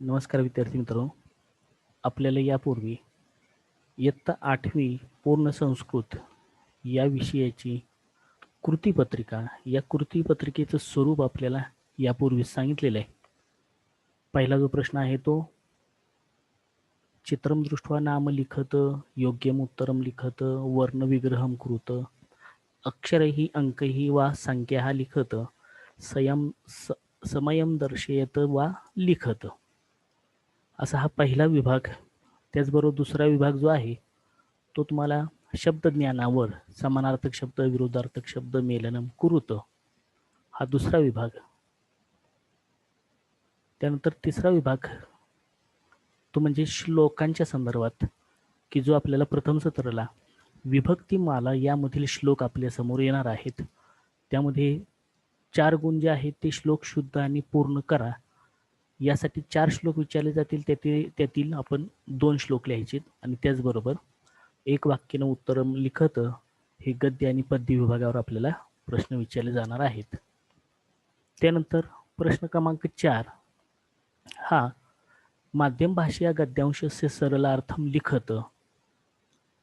नमस्कार विद्यार्थी मित्रांनो. आपल्याला यापूर्वी इयत्ता आठवी पूर्ण संस्कृत या विषयाची कृतीपत्रिका या कृतीपत्रिकेचं स्वरूप आपल्याला यापूर्वी सांगितलेलं आहे. पहिला जो प्रश्न आहे तो चित्रम दृष्ट्वा नाम लिखत योग्यम उत्तरम लिखत वर्णविग्रहम कृत अक्षरही अंकही वा संख्या लिखत संयम स समयम दर्शयत वा लिखत. असा हा पहिला विभाग त्याचबरोबर दुसरा विभाग जो आहे तो तुम्हाला शब्दज्ञानावर समानार्थक शब्द विरोधार्थक शब्द मेलनम कुरुत हा दुसरा विभाग. त्यानंतर तिसरा विभाग तो म्हणजे श्लोकांच्या संदर्भात की जो आपल्याला प्रथम सत्राला विभक्तिमाला यामधील श्लोक आपल्यासमोर येणार आहेत. त्यामध्ये चार गुण जे आहेत ते श्लोक शुद्ध आणि पूर्ण करा. यासाठी चार श्लोक विचारले जातील त्यातील त्यातील आपण दोन श्लोक लिहायचे आणि त्याचबरोबर एक वाक्यानं उत्तर लिखत हे गद्य आणि पद्य विभागावर आपल्याला प्रश्न विचारले जाणार आहेत. त्यानंतर प्रश्न क्रमांक चार. हा माध्यम भाषा गद्यांश सरल अर्थम लिखत.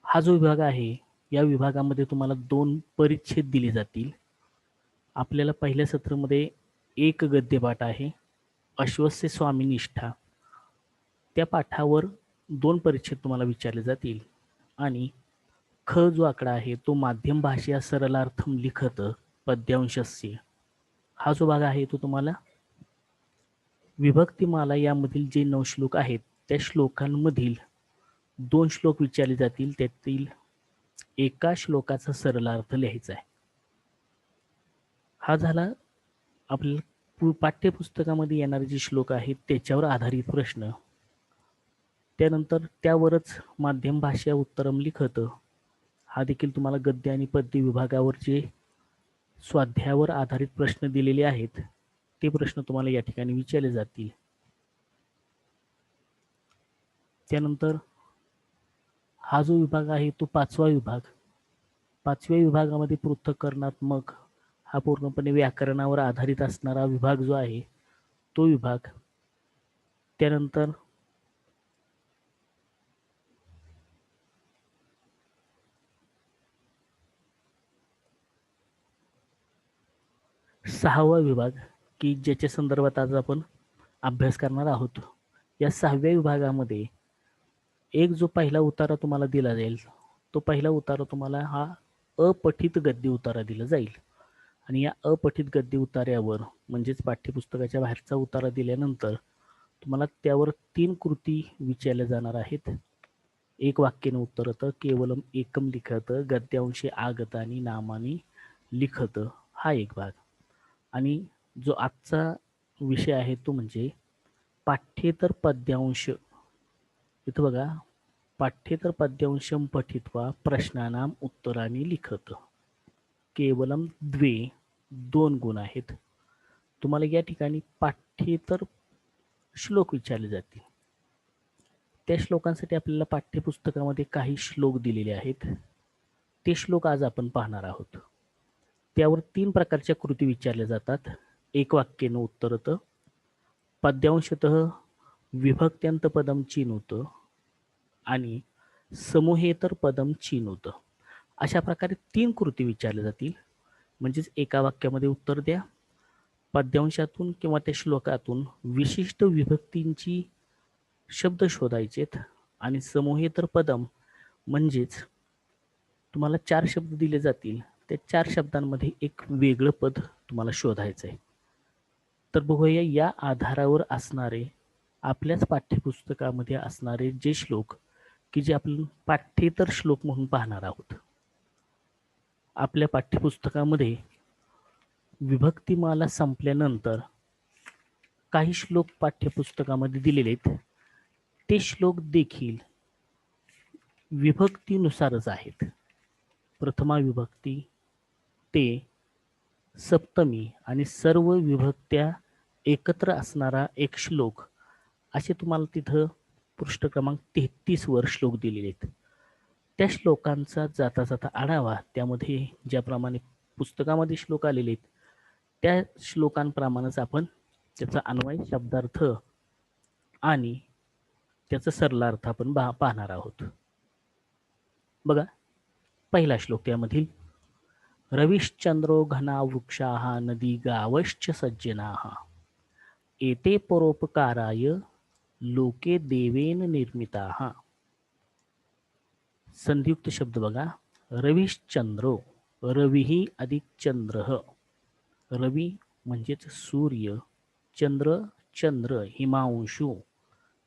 हा जो विभाग आहे या विभागामध्ये तुम्हाला दोन परिच्छेद दिले जातील. आपल्याला पहिल्या सत्रामध्ये एक गद्यपाठ आहे अश्वस्य स्वामी निष्ठा. त्या पाठावर दोन परिच्छेद तुम्हाला विचारले जातील. आणि ख जो आकडा आहे तो माध्यम भाषा सरलार्थम लिखत पद्यांशस्य. हा जो भाग आहे तो तुम्हाला विभक्तिमाला यामधील जे नऊ श्लोक आहेत त्या श्लोकांमधील दोन श्लोक विचारले जातील. त्यातील एका श्लोकाचा सरलार्थ लिहायचा आहे. हा झाला आपल्याला पाठ्यपुस्तकामध्ये येणारे जे श्लोक आहेत त्याच्यावर आधारित प्रश्न. त्यानंतर त्यावरच माध्यम भाषा उत्तरम लिखत. हा देखील तुम्हाला गद्य आणि पद्य विभागावर जे स्वाध्यायावर आधारित प्रश्न दिलेले आहेत. ते प्रश्न तुम्हाला या ठिकाणी विचारले जातील. त्यानंतर हा जो विभाग आहे तो पाचवा विभाग. पाचव्या विभागामध्ये पृथक्करणात्मक हा पूर्णपणे व्याकरणावर आधारित असणारा विभाग जो आहे तो विभाग. त्यानंतर सहावा विभाग की ज्याच्या संदर्भात आज आपण अभ्यास करणार आहोत. या सहाव्या विभागामध्ये एक जो पहिला उतारा तुम्हाला दिला जाईल तो पहिला उतारा तुम्हाला हा अपठित गद्य उतारा दिला जाईल. आणि या अपठित गद्य उतार्यावर म्हणजेच पाठ्यपुस्तकाच्या बाहेरचा उतारा दिल्यानंतर तुम्हाला त्यावर तीन कृती विचारल्या जाणार आहेत. एक वाक्याने उत्तरत केवलम एकम लिखत गद्यांशी आगत आणि नामाने लिखत हा एक भाग. आणि जो आजचा विषय आहे तो म्हणजे पाठ्येतर पद्यांश. इथं बघा पाठ्येतर पद्यांशम पठित्वा प्रश्नानाम उत्तराने लिखत. केवलम द्वे दोन गुण आहेत. तुम्हाला या ठिकाणी पाठ्येतर श्लोक विचारले जातील. त्या श्लोकांसाठी आपल्याला पाठ्यपुस्तकामध्ये काही श्लोक दिलेले आहेत. ते श्लोक आज आपण पाहणार आहोत. त्यावर तीन प्रकारच्या कृती विचारल्या जातात. एक वाक्येनं उत्तरत. पद्यांशत विभक्त्यंत पदम चीन होतं आणि समूहेतर पदम चीन होतं अशा प्रकारे तीन कृती विचारल्या जातील. म्हणजेच एका वाक्यामध्ये उत्तर द्या. पद्यांशातून किंवा त्या श्लोकातून विशिष्ट विभक्तींची शब्द शोधायचेत आणि समूहेतर पदम म्हणजेच तुम्हाला चार शब्द दिले जातील. त्या चार शब्दांमध्ये एक वेगळं पद तुम्हाला शोधायचं आहे तर बघूया या आधारावर असणारे आपल्याच पाठ्यपुस्तकामध्ये असणारे जे श्लोक की जे आपण पाठ्येतर श्लोक म्हणून पाहणार आहोत. आपल्या पाठ्यपुस्तकामध्ये विभक्तीमाला संपल्यानंतर काही श्लोक पाठ्यपुस्तकामध्ये दिलेले आहेत. ते श्लोक देखील विभक्तीनुसारच आहेत. प्रथमा विभक्ती ते सप्तमी आणि सर्व विभक्त्या एकत्र असणारा एक श्लोक असे तुम्हाला तिथं पृष्ठ क्रमांक तेहतीसवर श्लोक दिलेले आहेत. त्या श्लोकांचा जाता जाता आढावा त्यामध्ये ज्याप्रमाणे पुस्तकामध्ये श्लोक आलेले आहेत त्या श्लोकांप्रमाणेच आपण त्याचा अन्वय शब्दार्थ आणि त्याचा सरला अर्थ आपण पा पाहणार आहोत. बघा पहिला श्लोक त्यामधील रविश्चंद्रो घना वृक्षाः नदी गावश्च सज्जनाः। एते परोपकाराय लोके देवेन निर्मिताः। संधियुक्त शब्द बघा. रविश्चंद्रो रविही अधिक चंद्र. रवी म्हणजेच सूर्य चंद्र चंद्र हिमांशू.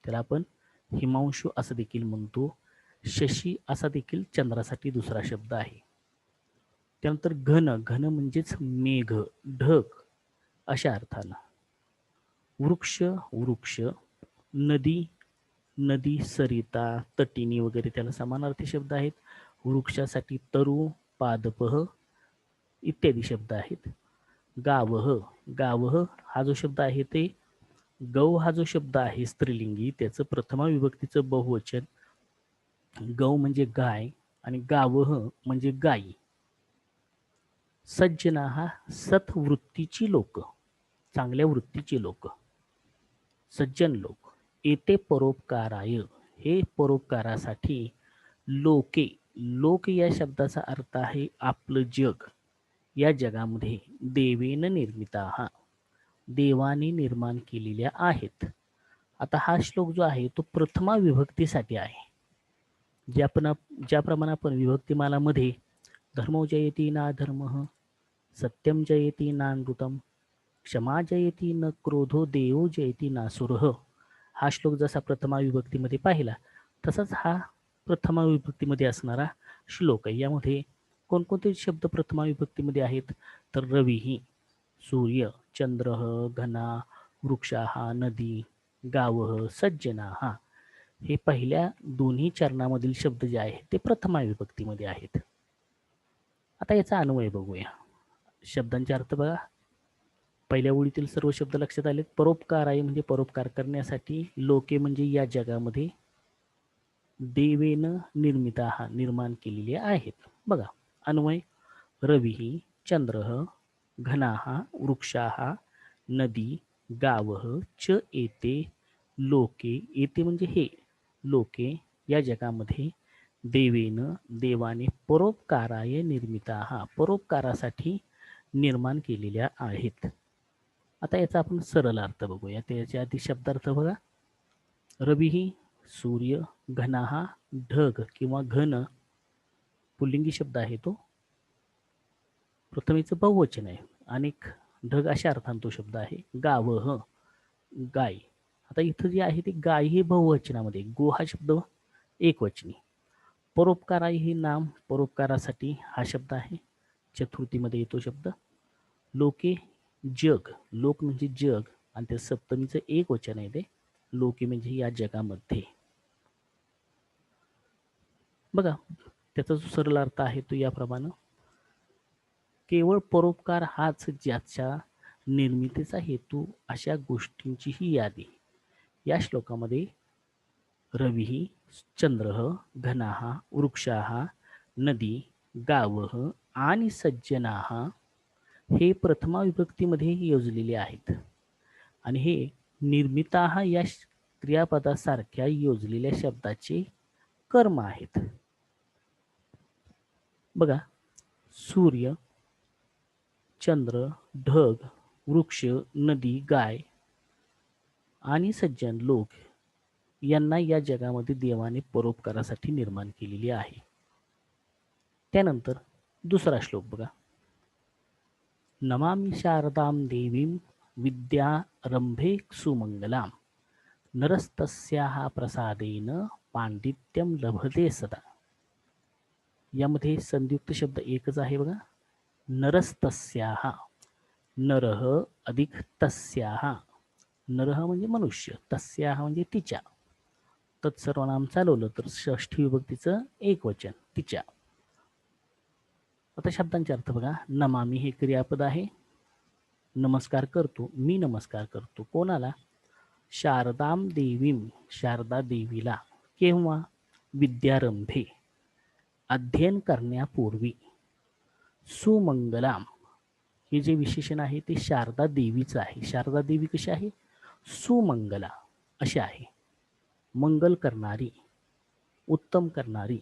त्याला आपण हिमांशू असं देखील म्हणतो. शशी असा देखील चंद्रासाठी दुसरा शब्द आहे. त्यानंतर घन घन म्हणजेच मेघ ढग अशा अर्थानं. वृक्ष वृक्ष नदी नदी सरिता तटिनी वगैरे त्याला समानार्थी शब्द आहेत. वृक्षासाठी तरु पादपह इत्यादी शब्द आहेत. गावह गावह हा जो शब्द आहे ते गौ हा जो शब्द आहे स्त्रीलिंगी त्याचं प्रथमा विभक्तीचं बहुवचन. गौ म्हणजे गाय आणि गावह म्हणजे गाई सज्जना हा सत्वृत्तीची लोक चांगल्या वृत्तीची लोक. सज्जन लोक. येते परोपकाराय. हे परोपकारासाठी लोके लोक या शब्दाचा अर्थ आहे आपलं जग. या जगामध्ये देवेन निर्मिता हा. देवाने निर्माण केलेल्या आहेत. आता हा श्लोक जो आहे तो प्रथमा विभक्तीसाठी आहे. ज्या आपण ज्याप्रमाणे आपण विभक्तिमालामध्ये धर्मो जयती ना धर्म सत्यम जयती नानृतम क्षमा जयती न क्रोधो देवो जयती नासुरः हा श्लोक जसा प्रथमा विभक्तीमध्ये पाहिला तसाच हा प्रथमा विभक्तीमध्ये असणारा श्लोक आहे. यामध्ये कोणकोणते शब्द प्रथमा विभक्तीमध्ये आहेत? तर रवी सूर्य चंद्र घना वृक्षाहा नदी गाव सज्जना हा. हे पहिल्या दोन्ही चरणामधील शब्द जे आहेत ते प्रथमा विभक्तीमध्ये आहेत. आता याचा अन्वय बघूया. शब्दांचे अर्थ बघा. पहिल्या ओळीतील सर्व शब्द लक्षात आले परोपकार आहे म्हणजे परोपकार करण्यासाठी लोके म्हणजे या जगामध्ये देवेन निर्मिता हा निर्माण केलेले आहेत. बघा अन्वय रवी चंद्र घना वृक्षा नदी गाव च येते लोके येते म्हणजे हे. लोके या जगामध्ये देवेन देवाने परोपकाराय निर्मिता हा परोपकारासाठी निर्माण केलेल्या आहेत. आता याचा आपण सरळ अर्थ बघूया. त्याच्या आधी शब्दार्थ बघा. रवी ही सूर्य घना हा ढग किंवा घन पुल्लिंगी शब्द आहे तो. प्रथमेचं बहुवचन आहे. अनेक ढग अशा अर्थान तो शब्द आहे. गाव ह गाय. आता इथं जे आहे ते गाय हे बहुवचनामध्ये. गो हा शब्द एकवचनी. परोपकाराई हे नाम परोपकारासाठी हा शब्द आहे. चतुर्थीमध्ये येतो शब्द. लोके जग. लोक म्हणजे जग आणि त्या सप्तमीचं एक वचन आहे ते. लोके म्हणजे या जगामध्ये. बघा त्याचा जो सरळ अर्थ आहे तो याप्रमाणे. केवळ परोपकार हाच ज्याच्या निर्मितीचा हेतू अशा गोष्टींची ही यादी. या श्लोकामध्ये रवी चंद्र घनाहा वृक्षाहा नदी गाव आणि सज्जना हे प्रथमा विभक्तीमध्ये योजलेले आहेत. आणि हे निर्मिता या क्रियापदासारख्या योजलेल्या शब्दाचे कर्म आहेत. बघा सूर्य चंद्र ढग वृक्ष नदी गाय आणि सज्जन लोक यांना या जगामध्ये देवाने परोपकारासाठी निर्माण केलेली आहे. त्यानंतर दुसरा श्लोक बघा. नमामि शारदां देवीं विद्यारंभे सुमंगलां नरस्तस्याः प्रसादेन पांडित्यम लभते सदा। यामध्ये संयुक्त शब्द एकच आहे बघा। नरस्तस्याः। नरह अधिक तस्याः। नरह म्हणजे मनुष्य तस्याः म्हणजे तिच्या। तत्सर्वनाम चालवलं तर षष्ठी विभक्तीचं एक वचन तिच्या। आता शब्दांचे अर्थ बघा. नमामी हे क्रियापद आहे. नमस्कार करतो. मी नमस्कार करतो. कोणाला? शारदाम देवीम शारदा देवीला. केव्हा? विद्यारंभे. अध्ययन करण्यापूर्वी. सुमंगलाम. हे जे विशेषण आहे ते शारदा देवीचं आहे. शारदा देवी कशी आहे? सुमंगला. अशी आहे. मंगल करणारी उत्तम करणारी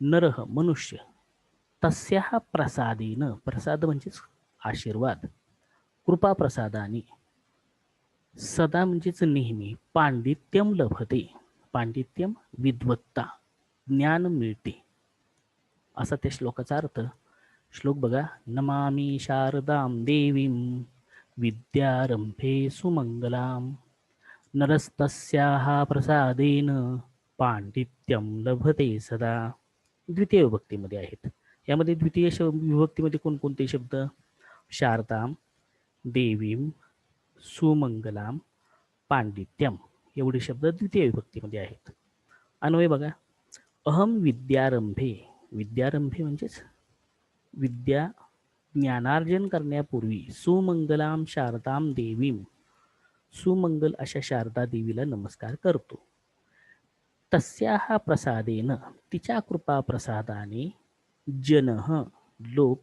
नरह मनुष्य. तस्या प्रसादेन प्रसाद म्हणजेच आशीर्वाद कृपा प्रसादाने सदा म्हणजेच नेहमी पांडित्यम लभते पांडित्यम विद्वत्ता ज्ञान मिळते. असा त्या श्लोकाचा अर्थ. श्लोक बघा नमामी शारदाम देवीम विद्यारंभे सुमंगलाम नरस्तस्याहा प्रसादेन पांडित्यम लभते सदा. द्वितीय भक्तीमध्ये आहेत. यामध्ये द्वितीय श विभक्तीमध्ये कोणकोणते शब्द? शारदाम देवीम सुमंगलाम पांडित्यम एवढे शब्द द्वितीय विभक्तीमध्ये आहेत. अन्वय बघा. अहम विद्यारंभे. विद्यारंभे म्हणजेच विद्या ज्ञानार्जन करण्यापूर्वी सुमंगलाम शारदाम देवीम सुमंगल अशा शारदा देवीला नमस्कार करतो. तस्या प्रसादेन तिच्या कृपा प्रसादाने जनः लोक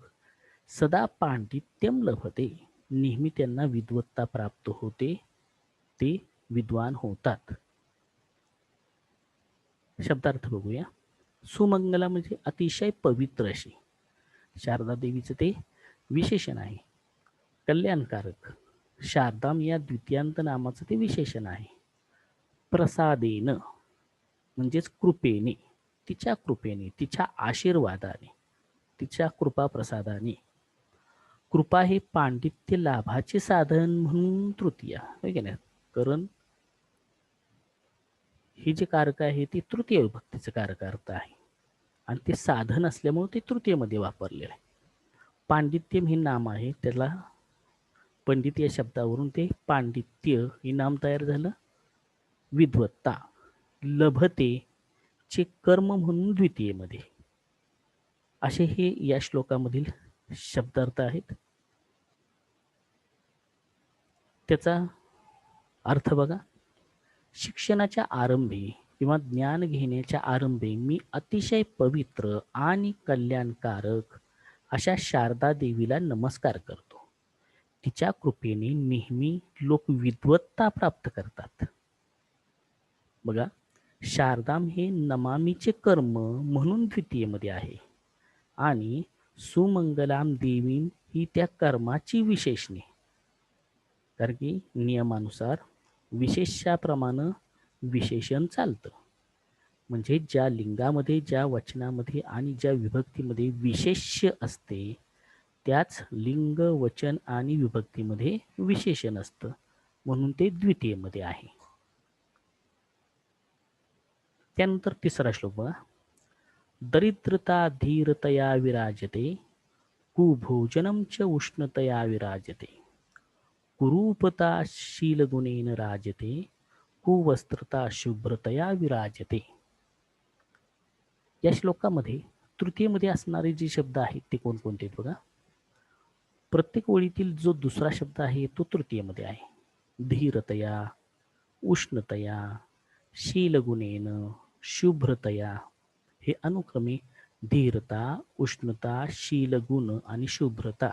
सदा पांडित्यम लभते नेहमी त्यांना विद्वत्ता प्राप्त होते. ते विद्वान होतात. शब्दार्थ बघूया. सुमंगला म्हणजे अतिशय पवित्र अशी. शारदा देवीचं ते विशेषण आहे. कल्याणकारक. शारदाम या द्वितीयांत नामाचं ते विशेषण आहे. प्रसादेन म्हणजेच कृपेने तिच्या कृपेने तिच्या आशीर्वादाने. तिच्या कृपा प्रसादाने कृपा हे पांडित्य लाभाचे साधन म्हणून तृतीया होय की नाही? कारण हे जे कारक आहे ते तृतीय विभक्तीचं कारक अर्थ आहे. आणि ते साधन असल्यामुळे ते तृतीयमध्ये वापरलेलं आहे. पांडित्यम हे नाम आहे त्याला पंडित या शब्दावरून ते पांडित्य हे नाम तयार झालं. विद्वत्ता लभते चे कर्म म्हणून द्वितीयमध्ये. असे हे या श्लोकामधील शब्दार्थ आहेत. त्याचा अर्थ बघा. शिक्षणाच्या आरंभी किंवा ज्ञान घेण्याच्या आरंभी मी अतिशय पवित्र आणि कल्याणकारक अशा शारदा देवीला नमस्कार करतो. तिच्या कृपेने नेहमी लोक विद्वत्ता प्राप्त करतात. बघा शारदाम हे नमामीचे कर्म म्हणून द्वितीयमध्ये आहे. आणि सुमंगलाम देवी ही त्या कर्माची विशेषणे. कारण की नियमानुसार विशेषाप्रमाणे विशेषण चालतं. म्हणजे ज्या लिंगामध्ये ज्या वचनामध्ये आणि ज्या विभक्तीमध्ये विशेष्य असते त्याच लिंग वचन आणि विभक्तीमध्ये विशेषण असतं. म्हणून ते द्वितीयमध्ये आहे. त्यानंतर तिसरा श्लोक बघा. दरिद्रता धीरतया विराजते कुभोजनम च उष्णतया विराजते कुरूपता शीलगुणेन राजते कुवस्त्रता शुभ्रतया विराजते. या श्लोकामध्ये तृतीयमध्ये असणारे जे शब्द आहेत ते कोणकोणते बघा? प्रत्येक ओळीतील जो दुसरा शब्द आहे तो तृतीयमध्ये आहे. धीरतया उष्णतया शीलगुणेन शुभ्रतया हे अनुक्रमे धीरता उष्णता शीलगुण आणि शुभ्रता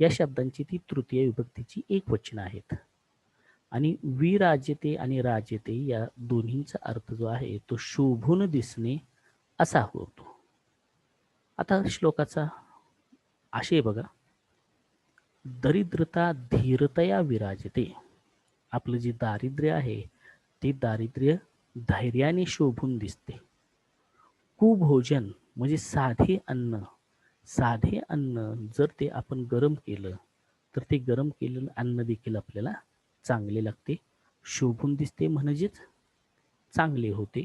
या शब्दांची ती तृतीय विभक्तीची एक वचन आहेत. आणि विराजते आणि राजते या दोन्हींचा अर्थ जो आहे तो शोभून दिसणे असा होतो. आता श्लोकाचा आशय बघा. दरिद्रता धीरतया विराजते. आपलं जे दारिद्र्य आहे ते दारिद्र्य धैर्याने शोभून दिसते. कुभोजन म्हणजे साधे अन्न. साधे अन्न जर ते आपण गरम केलं तर ते गरम केलेलं अन्न देखील आपल्याला चांगले लागते. शोभून दिसते म्हणजेच चांगले होते.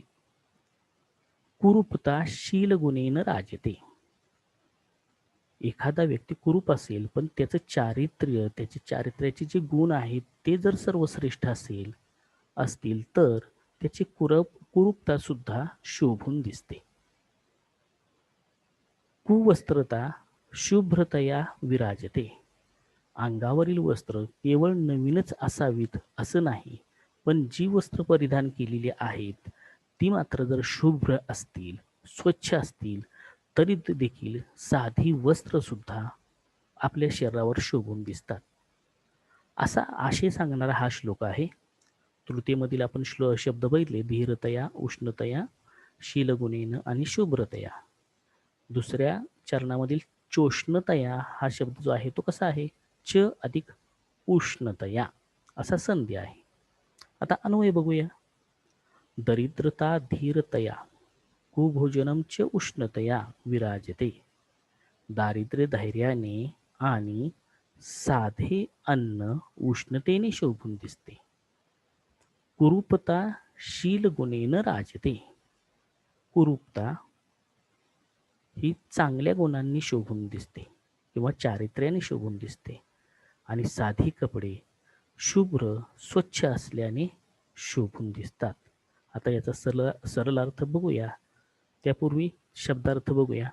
कुरूपता शीलगुणेनं राजते. एखादा व्यक्ती कुरूप असेल पण त्याचं चारित्र्य त्याचे चारित्र्याचे जे गुण आहेत ते जर सर्वश्रेष्ठ असेल असतील तर त्याची कुरप कुरूपता सुद्धा शोभून दिसते. कुवस्त्रता शुभ्रतया विराजते. अंगावरील वस्त्र केवळ नवीनच असावीत असं नाही पण जी वस्त्र परिधान केलेली आहेत ती मात्र जर शुभ्र असतील स्वच्छ असतील तरी देखील साधी वस्त्र सुद्धा आपल्या शरीरावर शोभून दिसतात. असा आशय सांगणारा हा श्लोक आहे. तृतीयमधील आपण श्लो शब्द बघितले धीरतया उष्णतया शीलगुणेनं आणि शुभ्रतया. दुसऱ्या चरणामधील चोष्णतया हा शब्द जो आहे तो कसा आहे? च अधिक उष्णतया असा संधी आहे. आता अन्वय बघूया. दरिद्रता धीरतया कुभोजनम च उष्णतया विराजते. दारिद्र्य धैर्याने आणि साधे अन्न उष्णतेने शोभून दिसते. कुरूपता शील गुणेन राजते. कुरूपता ही चांगल्या गुणांनी शोभून दिसते किंवा चारित्र्याने शोभून दिसते. आणि साधी कपडे शुभ्र स्वच्छ असल्याने शोभून दिसतात. आता याचा सरळ सरळ अर्थ बघूया. त्यापूर्वी शब्दार्थ बघूया.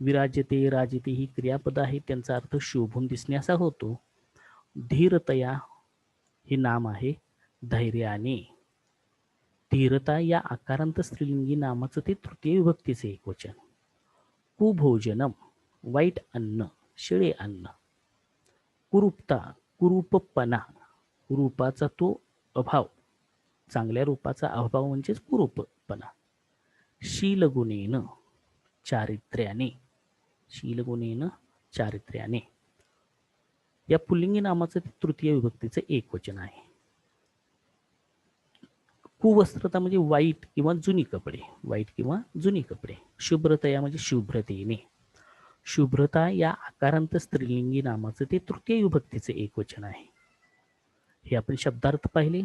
विराजते राजते ही क्रियापद आहे. त्यांचा अर्थ शोभून दिसणे असा होतो. धीरतया हे नाम आहे धैर्याने. धीरता या आकारांत स्त्रीलिंगी नामाचं ते तृतीय विभक्तीचे एक वचन. कुभोजनम वाईट अन्न शिळे अन्न. कुरूपता कुरूपपणा रूपाचा तो अभाव. चांगल्या रूपाचा अभाव म्हणजेच कुरूपपणा. शीलगुणेन चारित्र्याने शीलगुणेन चारित्र्याने. या पुल्लिंगी नामाचं तृतीय विभक्तीचं एक वचन आहे. कुवस्त्रता म्हणजे वाईट किंवा जुनी कपडे वाईट किंवा जुनी कपडे. शुभ्रतया म्हणजे शुभ्रतेने. शुभ्रता या आकारांत स्त्रीलिंगी नामाचं ते तृतीय विभक्तीचे एक वचन आहे. हे आपण शब्दार्थ पाहिले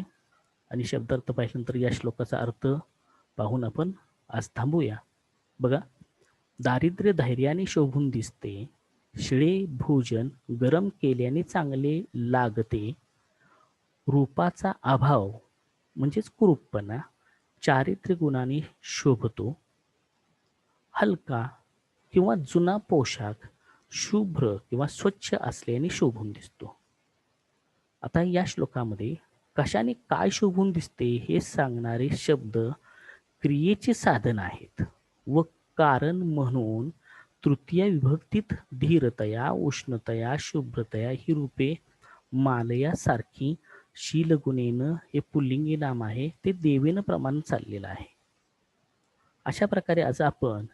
आणि शब्दार्थ पाहिल्यानंतर या श्लोकाचा अर्थ पाहून आपण आज थांबूया. बघा दारिद्र्य धैर्याने शोभून दिसते शिळे भोजन गरम केल्याने चांगले लागते रूपाचा अभाव म्हणजेच कुरुपणा चारित्र्य गुणाने शोभतो. हलका किंवा जुना पोशाख शुभ्र किंवा स्वच्छ असल्याने शोभून दिसतो. आता या श्लोकामध्ये कशाने काय शोभून दिसते हे सांगणारे शब्द क्रियेचे साधन आहेत व कारण म्हणून तृतीय विभक्तीत धीरतया उष्णतया शुभ्रतया ही रूपे मालयासारखी शीलगुणेनं हे पुल्लिंगी नाम आहे ते देवेनं प्रमाण चाललेलं आहे. अशा प्रकारे आज आपण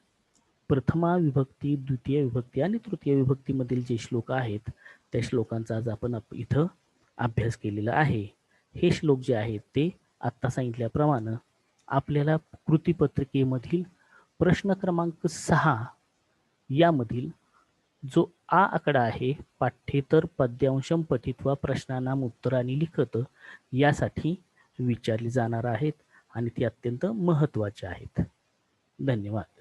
प्रथमा विभक्ती द्वितीय विभक्ती आणि तृतीय विभक्तीमधील जे श्लोक आहेत त्या श्लोकांचा आज आपण इथं अभ्यास केलेला आहे. हे श्लोक जे आहेत ते आत्ता सांगितल्याप्रमाणे आपल्याला कृतीपत्रिकेमधील प्रश्न क्रमांक सहा यामधील जो आ आकडा आहे पाठ्येतर पद्यांशम पठित्वा प्रश्नानाम उत्तराने लिखत यासाठी विचारली जाणार आहेत आणि ती अत्यंत महत्त्वाच्या आहेत. धन्यवाद.